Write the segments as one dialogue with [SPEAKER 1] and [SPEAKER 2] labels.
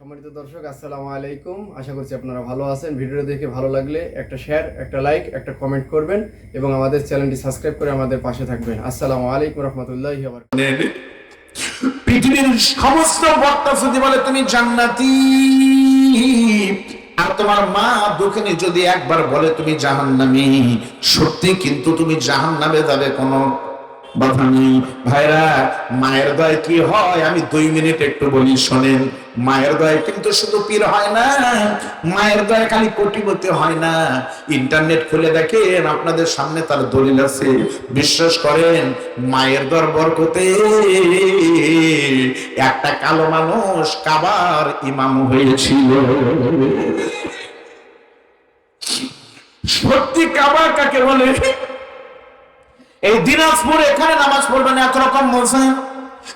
[SPEAKER 1] সম্মানিত দর্শক, আসসালামু আলাইকুম। আশা করছি আপনারা ভালো আছেন। ভিডিও দেখে ভালো লাগলে একটা শেয়ার একটা লাইক একটা কমেন্ট করবেন এবং আমাদের চ্যানেলটি সাবস্ক্রাইব করে আমাদের পাশে থাকবেন। আসসালামু আলাইকুম রহমতুল্লাহি
[SPEAKER 2] পৃথিবীর সমস্ত বক্তা যদি বলে, তুমি জান্নাতি। আর তোমার মা দোকানে যদি একবার বলে, তুমি জাহান্নামি। সত্যি কিন্তু তুমি জাহান্নামে যাবে কোনো ভাইরা, মায়ের দয় কি হয়? আমি দুই মিনিট একটু বলি, শোনেন। মায়ের দয় কিন্তু শুধু পীর হয় না, মায়ের দয় খালি কোটিপতি হয় না। ইন্টারনেট খুলে দেখেন, আপনাদের সামনে তার দলিল আছে। বিশ্বাস করেন, মায়ের দর বরকতে একটা কালো মানুষ কাবার ইমাম হয়েছিল। সত্যি কাবা কাকে বলে? এই দিনাজপুর এখানে নামাজ পড়বেন একরকম বলছেন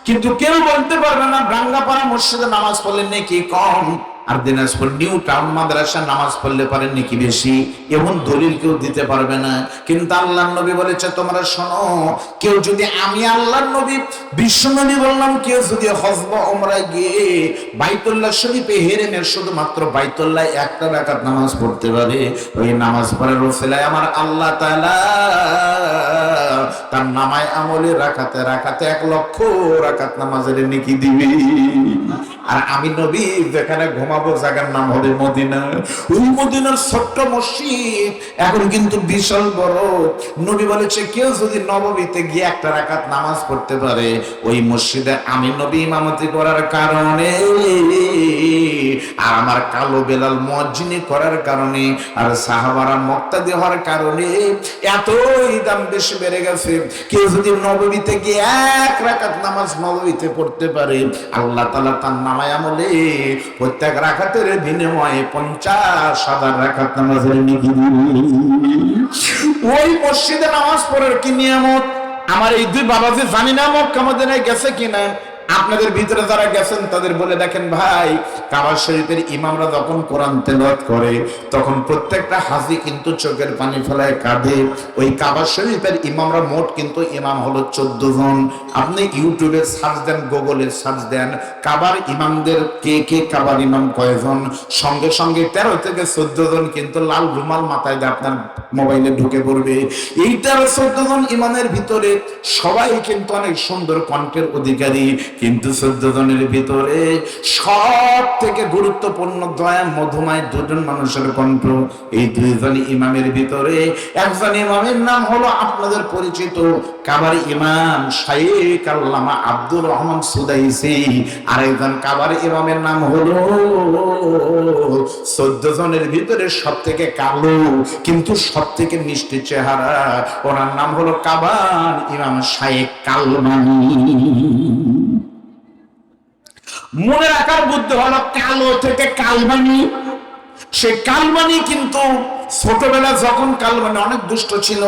[SPEAKER 2] কিন্তু কেউ বলতে পারবে না, ব্রাঙ্গাপাড়া মসজিদে নামাজ পড়লে নাকি কম। আর দিনাজপুর নিউ টাউন মাদ্রাসা নামাজ পড়লে পারেন নাকি বেশি? এমন দলিল কেউ দিতে পারবে না। কিন্তু আল্লাহ নবী বলেছে, তোমরা শোনো, কেউ যদি আমি আল্লাহ নবী, বিশ্ব নবী বললাম, কেউ যদি হজব ওমরায় গিয়ে বাইতুল্লাহ শরীফে হেরেমে শুধুমাত্র বাইতুল্লাহ একটা রাকাত নামাজ পড়তে পারে, ওই নামাজ পড়ার রসিলায় আমার আল্লাহ তাআলা তার নামায় আমলে রাখাতে রাখাতে এক লক্ষ রাকাত নামাজের নেকি দিবি। আর আমি নবী যেখানে ঘুমাবো জায়গার নাম হবে মদিনা। ওই মদিনার ছোট্ট মসজিদ এখন কিন্তু বিশাল বড়। নবী বলেছে, কেউ যদি নবমীতে গিয়ে একটা রাকাত নামাজ পড়তে পারে, ওই মসজিদে আমি নবী ইমামতি করার কারণে, আর আমার কালো বেলাল মজ্জিনি করার কারণে, আর সাহাবারা মক্তাদি হওয়ার কারণে এতই দাম বেশি বেড়ে গেছে। কেউ যদি নবমীতে গিয়ে এক রাকাত নামাজ নবমীতে পড়তে পারে, আল্লাহ তালা তার নামায় আমলে প্রত্যেক রাখাতের বিনিময়ে পঞ্চাশ হাজার রাখাত নামাজের ওই মসজিদে নামাজ পড়ার কি নিয়ামত? আমার এই দুই বাবা যে জানি না মক্কা মদিনায় গেছে কিনা। আপনাদের ভিতরে যারা গেছেন, তাদের বলে দেখেন, ভাই কাবা শরীফের ইমামরা যখন কোরআন তেলাওয়াত করে, তখন প্রত্যেকটা হাজি কিন্তু চোখের পানি ফেলায় কাঁদে। ওই কাবা শরীফের ইমামরা মোট কিন্তু ইমাম হলো চোদ্দ জন। আপনি ইউটিউবে সার্চ দেন, গুগলে সার্চ দেন, কাবার ইমামদের কে কে কাবার ইমাম কয়জন? সঙ্গে সঙ্গে তেরো থেকে চোদ্দ জন কিন্তু লাল রুমাল মাথায় দিয়ে আপনার মোবাইলে ঢুকে পড়বে। এই তেরো চোদ্দ জন ইমামের ভিতরে সবাই কিন্তু অনেক সুন্দর কণ্ঠের অধিকারী। কিন্তু চোদ্দ জনের ভিতরে সব থেকে গুরুত্বপূর্ণ দয়া মধুমায় দুজন মানুষের কণ্ঠ। এই দুইজন ইমামের ভিতরে। একজন ইমামের নাম হলো আপনাদের পরিচিত কাবার ইমাম শাইখ আল্লামা আব্দুর রহমান সুদাইসি। আর একজন কাবার ইমামের নাম হলো চোদ্দ জনের ভিতরে সব থেকে কালো কিন্তু সব থেকে মিষ্টি চেহারা। ওনার নাম হলো কাবার ইমাম শাইখ কালমানি। মনে রাখার বুদ্ধি হলো কালো থেকে কালবানি। সে কালবানি কিন্তু ছোটবেলা যখন কালবানি অনেক দুষ্ট ছিল,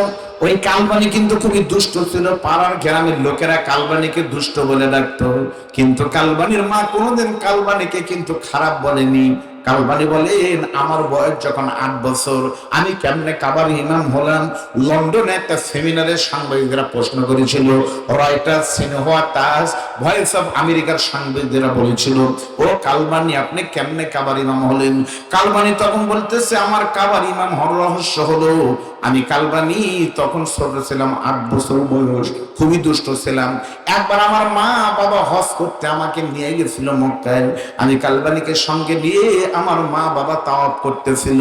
[SPEAKER 2] ওই কালবানি কিন্তু খুবই দুষ্ট ছিল। পাড়ার গ্রামের লোকেরা কালবানিকে দুষ্ট বলে ডাকতো। কিন্তু কালবানির মা কোনোদিন কালবানিকে কিন্তু খারাপ বলেনি। কালবানি বলেন, আমার বয়স যখন আট বছর, আমি কেমনে কাবার ইমাম হলাম? লন্ডনে একটা সেমিনারে সাংবাদিকরা প্রশ্ন করেছিল রয়টার সিনহোয়া তাজ ভয়েস অফ আমেরিকার সাংবাদিকরা বলেছিল, ও কালবানি আপনি কেমনে কাবার ইমাম হলেন? কালবানি তখন বলতেছে, আমার কাবার ইমাম হর রহস্য হলো, আমি কালবানি তখন ছোট ছিলাম, আট বছর বয়স, খুবই দুষ্ট ছিলাম। একবার আমার মা বাবা হজ করতে আমাকে নিয়ে গেছিল মক্কায়। আমি কালবানিকে সঙ্গে নিয়ে আমার মা বাবা তাওয়াব করতেছিল।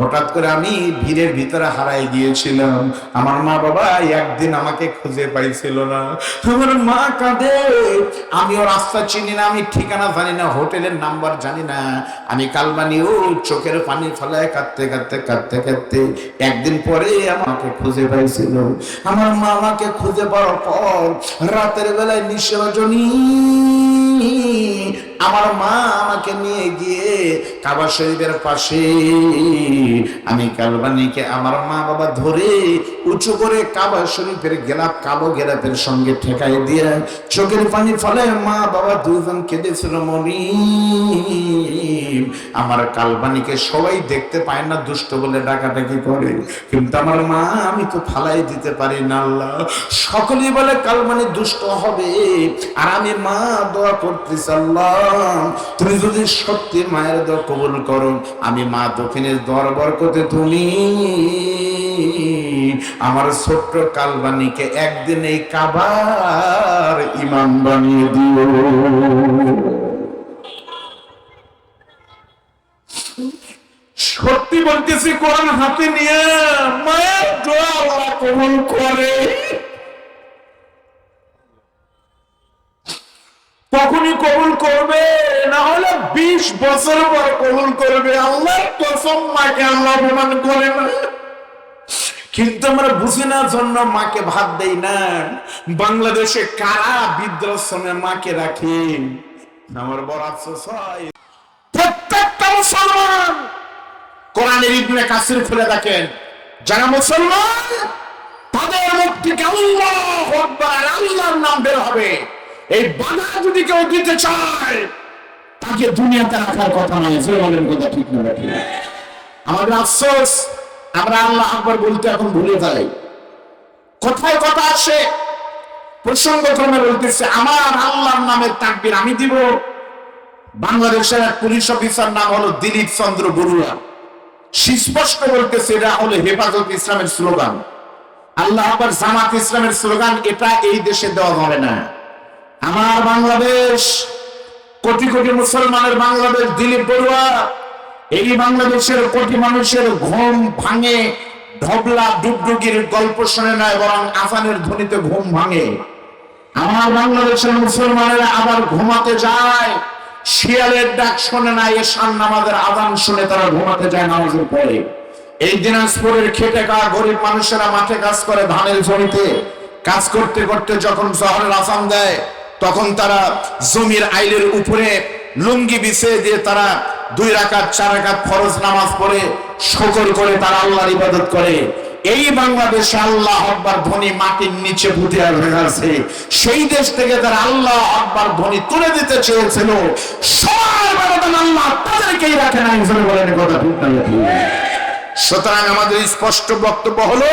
[SPEAKER 2] হঠাৎ করে আমি ভিড়ের ভিতরে হারাই গিয়েছিলাম। আমার মা বাবা একদিন আমাকে খুঁজে পাইছিল না। আমার মা কাঁদে। আমিও রাস্তা চিনি না, আমি ঠিকানা জানি না, হোটেলের নাম্বার জানি না। আমি কালবানি ও চোখের পানি ফেলায় কাঁদতে কাঁদতে কাঁদতে কাঁদতে একদিন পরে আমাকে খুঁজে পাইছিল। আমার মা আমাকে খুঁজে পাওয়ার পর রাতের বেলায় নিশে রজনী আমার মা আমাকে নিয়ে গিয়ে কাবা শরীফের পাশে আমি কালবানিকে আমার মা বাবা ধরে উঁচু করে কাবা শরীফের গেলাপ কালো গেলাপের সঙ্গে ঠেকাই দিয়ে চোখের পানি ফলে মা বাবা দুজন কেঁদেছিল মনি আমার কালবানিকে সবাই দেখতে পায় না, দুষ্ট বলে ডাকাডাকি করে। কিন্তু আমার মা, আমি তো ফালাই দিতে পারি না আল্লাহ। সকলেই বলে, কালবানি দুষ্ট হবে। আর আমি মা দোয়া করতেছি আল্লাহ। তুমি যদি সত্যি মায়ের দোয়া কবুল করো, আমি মা দক্ষিণের দরবার করতে তুমি। আমার ছোট্ট কালবানিকে একদিন এই কাবার ইমাম বানিয়ে দিও। সত্যি বলতেছি, কোরআন হাতে নিয়ে মায়ের দোয়া কবুল করে। তখনই কবুল করবে, না হলে বিশ বছর পর কবুল করবে। আল্লাহ কসম, মাকে আল্লাহ অপমান করে না। কিন্তু আমরা বুঝি না, জন্য মাকে ভাত দেই না। বাংলাদেশে কারা বৃদ্ধাশ্রমে মাকে রাখে? আমার বড় আফসোস হয়। প্রত্যেকটা মুসলমান কোরআনের ইবনে কাসির খুলে দেখেন। যারা মুসলমান, তাদের থেকে আল্লাহ আল্লাহর নাম বের হবে। এই বাধা যদি কেউ দিতে চায়, তাকে দুনিয়াতে রাখার কথা নয়। বলেন কথা ঠিক না আমাদের আফসোস, আমরা আল্লাহ আকবার বলতে এখন ভুলে যাই। কোথায় কথা আসে প্রসঙ্গ ক্রমে বলতেছে, আমার আল্লাহর নামের তাকবির আমি দিব। বাংলাদেশের এক পুলিশ অফিসার নাম হলো দিলীপ চন্দ্র বড়ুয়া সুস্পষ্ট বলতেছে, এটা হলো হেফাজত ইসলামের স্লোগান। আল্লাহ আবার জামাত ইসলামের স্লোগান, এটা এই দেশে দেওয়া হবে না। আমার বাংলাদেশ, কোটি কোটি মুসলমানের বাংলাদেশ, দিলীপ বড়ুয়া, এই বাংলাদেশের কোটি মানুষের ঘুম ভাঙে ঢবলা ডুগডুগির গল্প শুনে নয়, বরং আসানের ধ্বনিতে ঘুম ভাঙে। আমার বাংলাদেশের মুসলমানেরা আবার ঘুমাতে যায়, শিয়ালের ডাক শোনে না এসান নামাজের আদান শুনে তারা ঘুমাতে যায় নামাজের পরে। এই দিনাজপুরের খেটে খাওয়া গরিব মানুষেরা মাঠে কাজ করে ধানের জমিতে, কাজ করতে করতে যখন শহরের আসাম দেয় তখন তারা জমির আইলের উপরে লুঙ্গি বিছিয়ে দিয়ে তারা দুই রাকাত, চার রাকাত ফরজ নামাজ পড়ে শকর করে তারা আল্লাহর ইবাদত করে। এই বাংলাদেশে আল্লাহ আকবার ধ্বনি মাটির নিচে পুঁতে আছে সেই দেশ থেকে তারা আল্লাহ আকবার ধ্বনি তুলে দিতে চেয়েছিল, সবার আল্লাহ তাদেরকেই রাখে না বলেন কথা সুতরাং আমাদের স্পষ্ট বক্তব্য হলো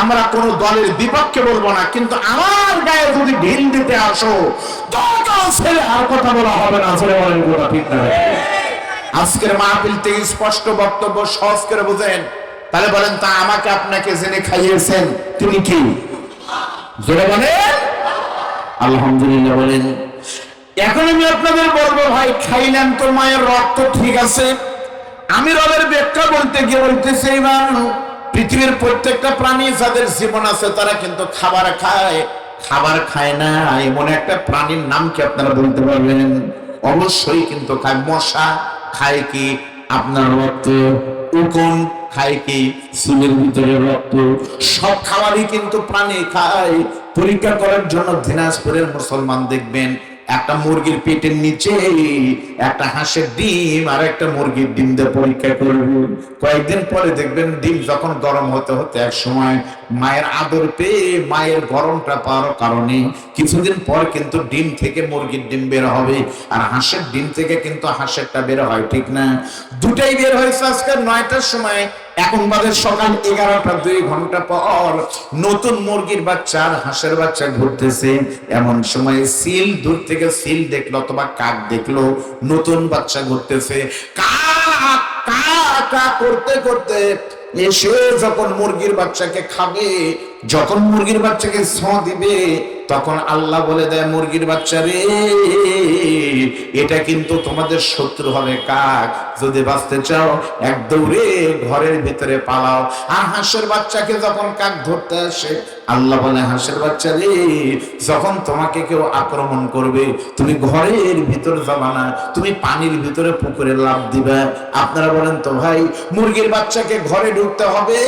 [SPEAKER 2] আমরা কোন দলের বিপক্ষে বলব না, কিন্তু আমার গায়ে যদি ঢিল দিতে আসো ছেলে আর কথা বলা হবে না ছেলে বলেন কথা ঠিক না? আজকের মাহফিল থেকে স্পষ্ট বক্তব্য সহজ করে বুঝেন। তাহলে বলেন, তা আমাকে আপনাকে জেনে খাইয়েছেন, তিনি কি? জোরে বলেন। আলহামদুলিল্লাহ বলেন। এখন আমি আপনাদের বলব, ভাই, খাইলেন তো মায়ের রক্ত, ঠিক আছে। আমি রবের ব্যাখ্যা বলতে গিয়ে বলতেছি এইবার পৃথিবীর প্রত্যেকটা প্রাণী যাদের জীবন আছে, তারা কিন্তু খাবার খায়। খাবার খায় না এমন একটা প্রাণীর নাম কি আপনারা বলতে পারবেন? অবশ্যই কিন্তু খায়। মশা খায় কি? আপনার রক্ত, উকুন খায় কি? চুলের ভিতরে রক্ত। সব খাবারই কিন্তু প্রাণী খায়। পরীক্ষা করার জন্য দিনাজপুরের মুসলমান দেখবেন একটা মুরগির পেটের নিচে, একটা হাঁসের ডিম আর একটা মুরগির ডিম দিয়ে পরীক্ষা করবে। কয়েকদিন পরে দেখবেন ডিম যখন গরম হতে হতে এক সময় মায়ের আদর পেয়ে মায়ের গরমটা পাওয়ার কারণে কিছুদিন পর কিন্তু ডিম থেকে মুরগির ডিম বের হবে আর হাঁসের ডিম থেকে কিন্তু হাঁসেরটা বের হয়, ঠিক না? দুটাই বের হয়েছে আজকে নয়টার সময়। এখন বাজে সকাল এগারোটা, দুই ঘণ্টা পর নতুন মুরগির বাচ্চা আর হাঁসের বাচ্চা ঘুরতেছে। এমন সময় সিল, দূর থেকে সিল দেখল অথবা কাক দেখল, নতুন বাচ্চা ঘুরতেছে। কাক কাক করতে করতে এসে যখন মুরগির বাচ্চাকে খাবে, যখন মুরগির বাচ্চাকে ছ দিবে তখন আল্লাহ বলে দেয়, মুরগির বাচ্চা রে, এটা কিন্তু তোমাদের শত্রু হবে কাক। যদি বাঁচতে চাও, এক দৌড়ে ঘরের ভিতরে পালাও। আর হাঁসের বাচ্চাকে যখন কাক ধরতে আসে, আল্লাহ বলে, হাঁসের বাচ্চা রে, যখন তোমাকে কেউ আক্রমণ করবে, তুমি ঘরের ভিতর যাবা না, তুমি পানির ভিতরে পুকুরে লাভ দিবা। আপনারা বলেন তো, ভাই, মুরগির বাচ্চাকে ঘরে ঢুকতে হবে?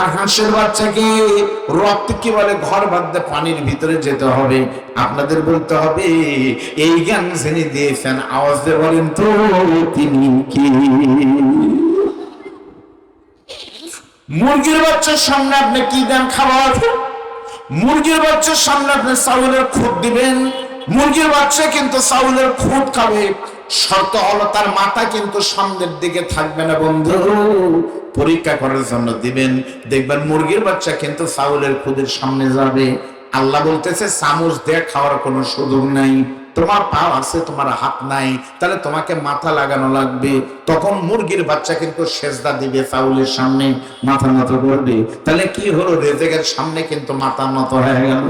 [SPEAKER 2] আর হাঁসের বাচ্চাকে রক্ত কি বলে, ঘর বাঁধতে পানির ভিতরে যেতে হবে, আপনাদের বলতে হবে, এই জ্ঞান যিনি দিয়েছেন, আওয়াজ দিয়ে বলেন তো, তিনি কি? মুরগির বাচ্চার সামনে আপনি কি দেন খাবার? মুরগির বাচ্চার সামনে আপনি চাউলের খুদ দিবেন। মুরগির বাচ্চা কিন্তু চাউলের খুদ খাবে। শর্ত হলো তার মাথা কিন্তু সামনের দিকে থাকবে না, বন্ধু। পরীক্ষা করার জন্য দিবেন। দেখবেন মুরগির বাচ্চা কিন্তু চাউলের খুদের সামনে যাবে। আল্লাহ বলতেছে চামচ দিয়ে খাওয়ার কোনো সুযোগ নাই। তোমার পা আছে, তোমার হাত নাই, তাহলে তোমাকে মাথা লাগানো লাগবে। তখন মুরগির বাচ্চা কিন্তু সেজদা দিবে চাউলের সামনে, মাথা নত করবে। তাহলে কি হলো? রেজেকের সামনে কিন্তু মাথা নত হয়ে গেল।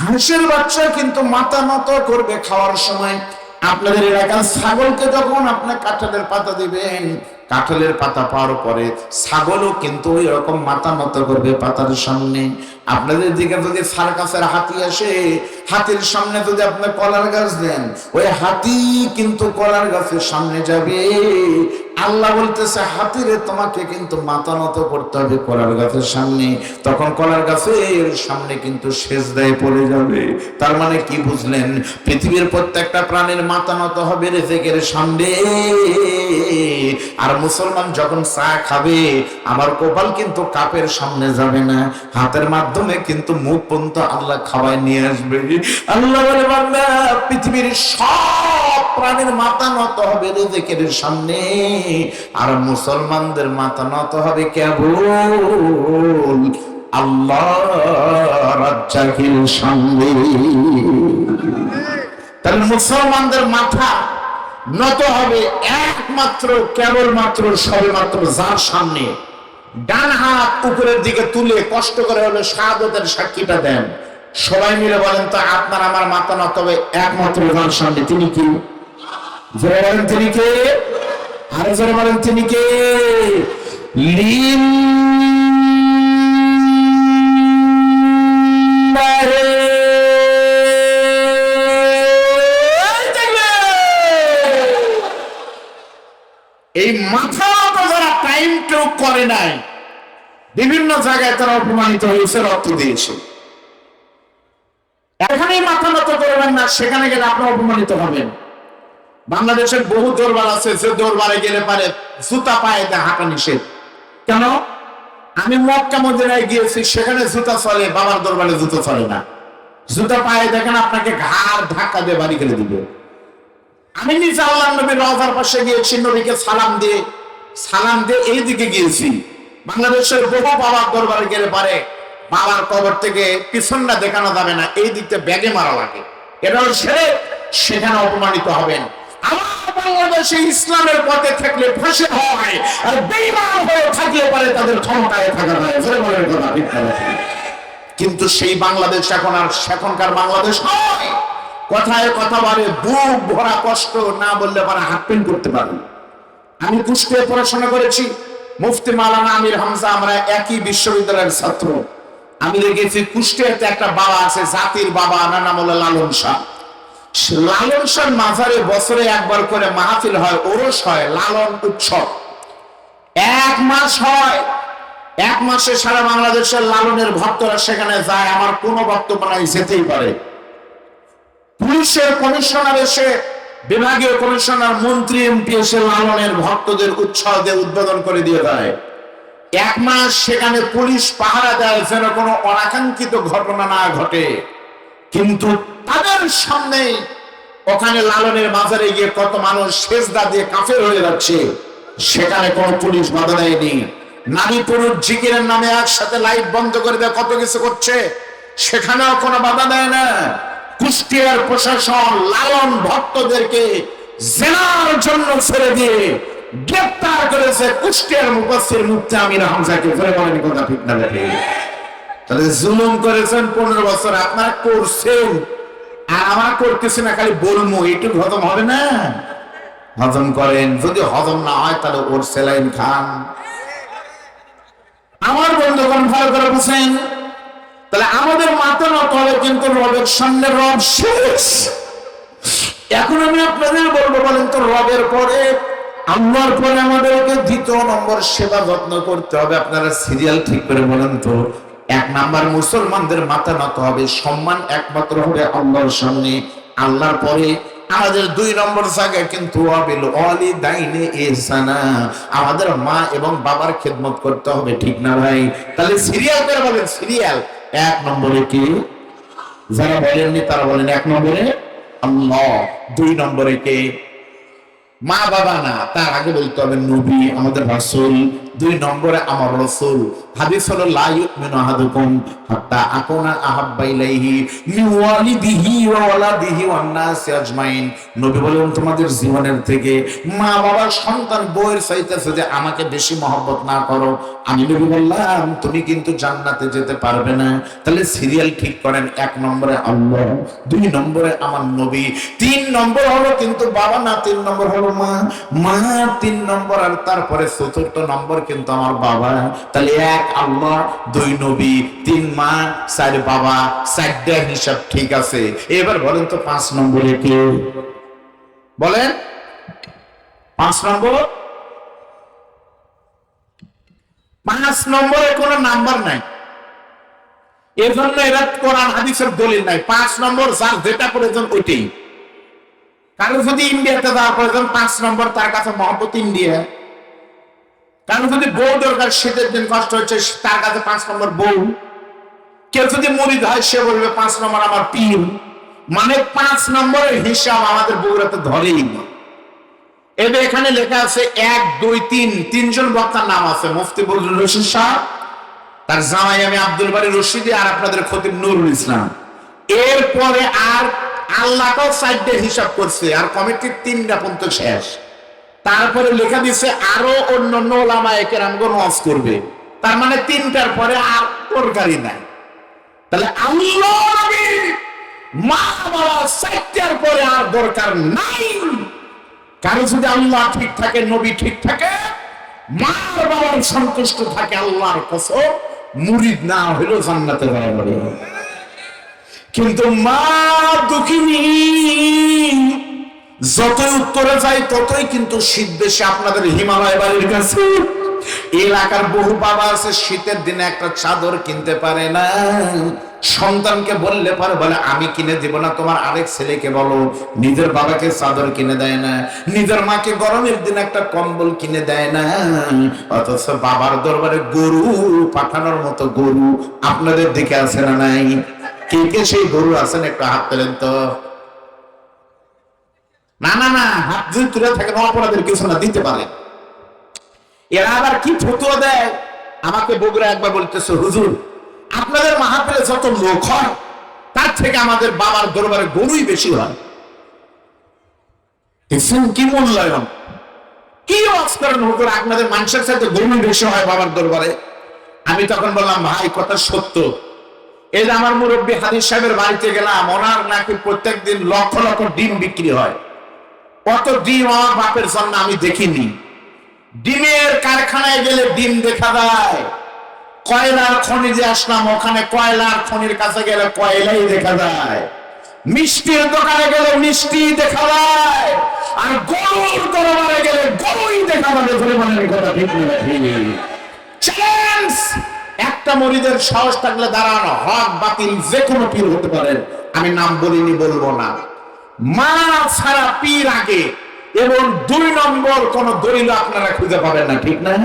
[SPEAKER 2] হাঁসের বাচ্চা কিন্তু মাথা নত করবে খাওয়ার সময়। আপনাদের এলাকার ছাগলকে যখন আপনার কাঁঠালের পাতা দিবেন কাঁঠালের পাতা পাওয়ার পরে ছাগলও কিন্তু ওই রকম মাথা নত করবে পাতার সামনে। আপনাদের দিকে যদি সার্কাসের হাতি আসে, হাতির সামনে যদি আপনি কলার গাছ দেন, ওই হাতি কিন্তু কলার গাছের সামনে যাবে। আল্লাহ বলতেছে, হাতিরে, তোমাকে কিন্তু মাথা নত করতে হবে কলার গাছের সামনে। তখন কলার গাছের সামনে কিন্তু শেষ দায়ে পড়ে যাবে। তার মানে কি বুঝলেন? পৃথিবীর প্রত্যেকটা প্রাণের মাথা নত হবে রেজেকের সামনে। আর মুসলমান যখন চা খাবে, আমার কপাল কিন্তু কাপের সামনে যাবে না। হাতের মাধ্যমে কিন্তু মুখ পর্যন্ত আল্লাহ খাওয়ায় নিয়ে আসবে। আল্লাহ বলে পৃথিবীর সব প্রাণের মাথা নত হবে রেজেকের সামনে। আর মুসলমানদের মাথা নত হবে কেবল আল্লাহ সামনে। তাহলে মুসলমানদের মাথা নত হবে একমাত্র, কেবলমাত্র, সবেমাত্র যার সামনে। ডান হাত উপরের দিকে তুলে কষ্ট করে হলে শাহাদতের সাক্ষীটা দেন। সবাই মিলে বলেন, তো আপনার, আমার মাথা নত হবে একমাত্র যার সামনে। তিনি কি? জোরে বলেন তিনি কে? আরও জোরে বলেন তিনি কে? এই মাথা যারা টাইম কেউ করে নাই, বিভিন্ন জায়গায় তারা অপমানিত হয়েছে রক্ত দিয়েছে। এখানেই মাথা নত করবেন না, সেখানে গেলে আপনি অপমানিত হবেন। বাংলাদেশের বহু দরবার আছে, যে দরবারে গেলে পারে জুতা পায়ে দেয়, হাঁটা নিষেধ। কেন? আমি মক্কা মদিনায় গিয়েছি, সেখানে জুতা চলে, বাবার দরবারে জুতো চলে না। জুতা পায়ে দেখেন আপনাকে ঘাড় ধাক্কা দিয়ে বাড়ি করে দিবে। আমি নিজে আল্লাহ নবীর রওজার পাশে গিয়েছি, নবীকে সালাম দিয়ে সালাম দিয়ে এই দিকে গিয়েছি। বাংলাদেশের বহু বাবার দরবারে গেলে পারে, বাবার কবর থেকে পিছনটা দেখানো যাবে না এই দিকটা ব্যাগে মারা লাগে। এটা সেরে সেখানে অপমানিত হবেন। আমার বাংলাদেশে ইসলামের পথে থাকলে ফাঁসে হয় আর বেইমান হয়ে থাকলে পারে তাদের ক্ষমতায় থাকা যায়। জোরে বলেন কথা কিন্তু সেই বাংলাদেশ এখন আর সেখনকার বাংলাদেশ নয়। কথায় কথা বলে, বুক ভরা কষ্ট না বললে পারে হাতপেন করতে পারেন আমি কুষ্টিয়া পড়াশোনা করেছি। মুফতি মালানা আমির হামজা, আমরা একই বিশ্ববিদ্যালয়ের ছাত্র। আমি দেখেছি কুষ্টিয়াতে একটা বাবা আছে, জাতির বাবা আমার নাম লালন শাহ। লালন শাহ মাজারে বছরে একবার করে মাহফিল হয়, ওরস হয়, লালন উৎসব। এক মাস হয়, এক মাসে সারা বাংলাদেশের লালনের ভক্তরা সেখানে যায়, আমার কোনো বক্তব্য নাই, যেতেই পারে। পুলিশের কমিশনার এসে, বিভাগীয় কমিশনার, মন্ত্রী, এমপি এসে লালনের ভক্তদের উৎসাহ দিয়ে উদ্বোধন করে দিয়ে দেয়। এক মাস সেখানে পুলিশ পাহারা দেয়, যেন কোনো অনাকাঙ্ক্ষিত ঘটনা না ঘটে। কিন্তু তাদের সামনে ওখানে লালনের মাজারে গিয়ে কত মানুষ সেজদা দিয়ে কাফের হয়ে যাচ্ছে, সেখানে কোনো পুলিশ বাধা দেয়নি। নারী পুরুষ জিকিরের নামে একসাথে লাইট বন্ধ করে দেয়, কত কিছু করছে, সেখানেও কোনো বাধা দেয় না। কুষ্টিয়ার প্রশাসন লালন ভক্তদেরকে জেনার জন্য ছেড়ে দিয়ে গ্রেপ্তার করেছে কুষ্টিয়ার মুবাসির মুক্তি আমির হামজাকে। ধরে বলেন কথা ঠিক না দেখে। তাহলে জুলুম করেছেন পনেরো বছর, আপনারা করছেন আমার করতেছি না, খালি বলব একটু হজম হবে না? হজম করেন, যদি হজম না হয়, তাহলে ওর সেলাইন খান। আমার বন্ধুগণ ভালো করে বুঝেন তাহলে আমাদের মাথা নত হবে, কিন্তু রবের সামনে রব শেষ। এখন আমি আপনাদের বলব, বলেন তো, রবের পরে, আল্লাহর পরে আমাদেরকে দ্বিতীয় নম্বর সেবা যত্ন করতে হবে। আপনারা সিরিয়াল ঠিক করে বলেন তো এক নাম্বার মুসলমানদের মাথা নত হবে, সম্মান একমাত্র হবে আল্লাহর সামনে। আল্লাহর পরে আমাদের দুই নম্বর জায়গায় কিন্তু আমাদের মা এবং বাবার খেদমত করতে হবে, ঠিক না ভাই? তাহলে সিরিয়াল করে বলেন, সিরিয়াল। এক নম্বরে কি? যারা বলেননি তারা বলেন, এক নম্বরে আল্লাহ। দুই নম্বরে কে? মা বাবা না, তার আগে বলতে হবে নবী, আমাদের রাসূল। দুই নম্বরে আমার রাসূল হাদিস হলো আহাদুকুম, হাত্তা আকুনা ওয়া ওয়ালাদিহি ওয়ান নাসি আজমাইন। নবী বলেন, তোমাদের জীবনের থেকে মা বাবা সন্তান চাইতেছে যে আমাকে বেশি মহব্বত না করো। আমি নবী বললাম, তুমি কিন্তু জান্নাতে যেতে পারবে না। তাহলে সিরিয়াল ঠিক করেন, এক নম্বরে আল্লাহ, দুই নম্বরে আমার নবী, তিন নম্বর হলো কিন্তু বাবা, না তিন নম্বর হলো মা। মা তিন নম্বর আর তারপরে চতুর্থ নম্বর কিন্তু আমার বাবা, তাহলে এক আল্লাহ দুই নবী, তিন মা, চার বাবা, চারটার হিসাব ঠিক আছে। এবার বলেন তো পাঁচ নম্বরে কে? বলেন। পাঁচ নম্বর? পাঁচ নম্বরে কোনো নাম্বার নাই। এর এজন্য এরা কোরআন, হাদিসের দলিল নাই। পাঁচ নম্বর যার যেটা প্রয়োজন ওইটাই। কারও যদি ইন্ডিয়াতে যাওয়া প্রয়োজন, পাঁচ নম্বর তার কাছে মহব্বত ইন্ডিয়া। কারও যদি বউ দরকার, শীতের দিন কষ্ট হচ্ছে তার কাছে পাঁচ নম্বর বউ। কেউ যদি মরিদ হয়, সে বলবে, পাঁচ নম্বর আমার পীর। মানে পাঁচ নম্বরের হিসাব আমাদের বউরাতে ধরেই না। এবার এখানে লেখা আছে, এক, দুই, তিন, তিনজন বক্তার নাম আছে। মুফতি বজরুল রশিদ শাহ, তার জামাই আমি আব্দুল বাড়ি রশিদি, আর আপনাদের খতিব নুরুল ইসলাম। এরপরে আর আল্লাহটাও সাইডে হিসাব করছে, আর কমিটির তিনটা পর্যন্ত শেষ। তারপরে লেখা দিছে, আরও অন্য অন্য ওলামা একে রামগণ ওয়াজ করবে। তার মানে তিনটার পরে আর তরকারি নাই। তাহলে আল্লাহ মা পরে আর দরকার নাই। কারও যদি আল্লাহ ঠিক থাকে, নবী ঠিক থাকে মার বাবার সন্তুষ্ট থাকে আল্লাহর কসম, মুরিদ না হইলেও জান্নাতে যাওয়া কিন্তু মা দুঃখিনী যতই উত্তরে যাই, ততই কিন্তু শীত বেশি আপনাদের হিমালয় বাড়ির কাছে। এলাকার বহু বাবা আছে, শীতের দিনে একটা চাদর কিনতে পারে না। সন্তানকে বললে পারে, বলে, আমি কিনে দিব না, তোমার আরেক ছেলেকে বলো। নিজের বাবাকে চাদর কিনে দেয় না। নিজের মাকে গরমের দিন একটা কম্বল কিনে দেয় না। অথচ বাবার দরবারে গরু পাঠানোর মতো গরু আপনাদের দিকে আছে না নাই? কে কে সেই গরু আছেন একটু হাত পেলেন তো। না না না, হাত যদি তুলে থাকেন অপরাধের কিছু না, দিতে পারে। এরা আবার কি দেয়? আমাকে বগুড়া একবার বলতেছে, হুজুর, আপনাদের যত লোক হয়, তার থেকে আমাদের বাবার দরবারে গরুই বেশি হয়। কি মূল্যায়ন? কি আপনাদের মানুষের সাথে গরুই বেশি হয় বাবার দরবারে? আমি তখন বললাম, ভাই, কথা সত্য। এই যে আমার মুরব্বী হাদিস সাহেবের বাড়িতে গেলাম, ওনার নাকি প্রত্যেকদিন লক্ষ লক্ষ ডিম বিক্রি হয়। কত ডিম আমার বাপের জন্য আমি দেখিনি। ডিমের কারখানায় গেলে ডিম দেখা যায়। কয়লার খনিজে আসলাম, ওখানে কয়লার খনির কাছে গেলে কয়লাই দেখা যায়। মিষ্টির দোকানে গেলে মিষ্টি দেখা যায়। আর গরুর দরবারে গেলে গরুই দেখা যাবে মনে কথা ঠিক চ্যালেঞ্জ একটা মরিদের সাহস থাকলে দাঁড়ানো, হক বাতিল যে কোনো পীর হতে পারে আমি নাম বলিনি, বলব না। মা ছাড়া পীর আগে। এবং দুই নম্বর কোন দলিল আপনারা খুঁজে পাবেন না, ঠিক না?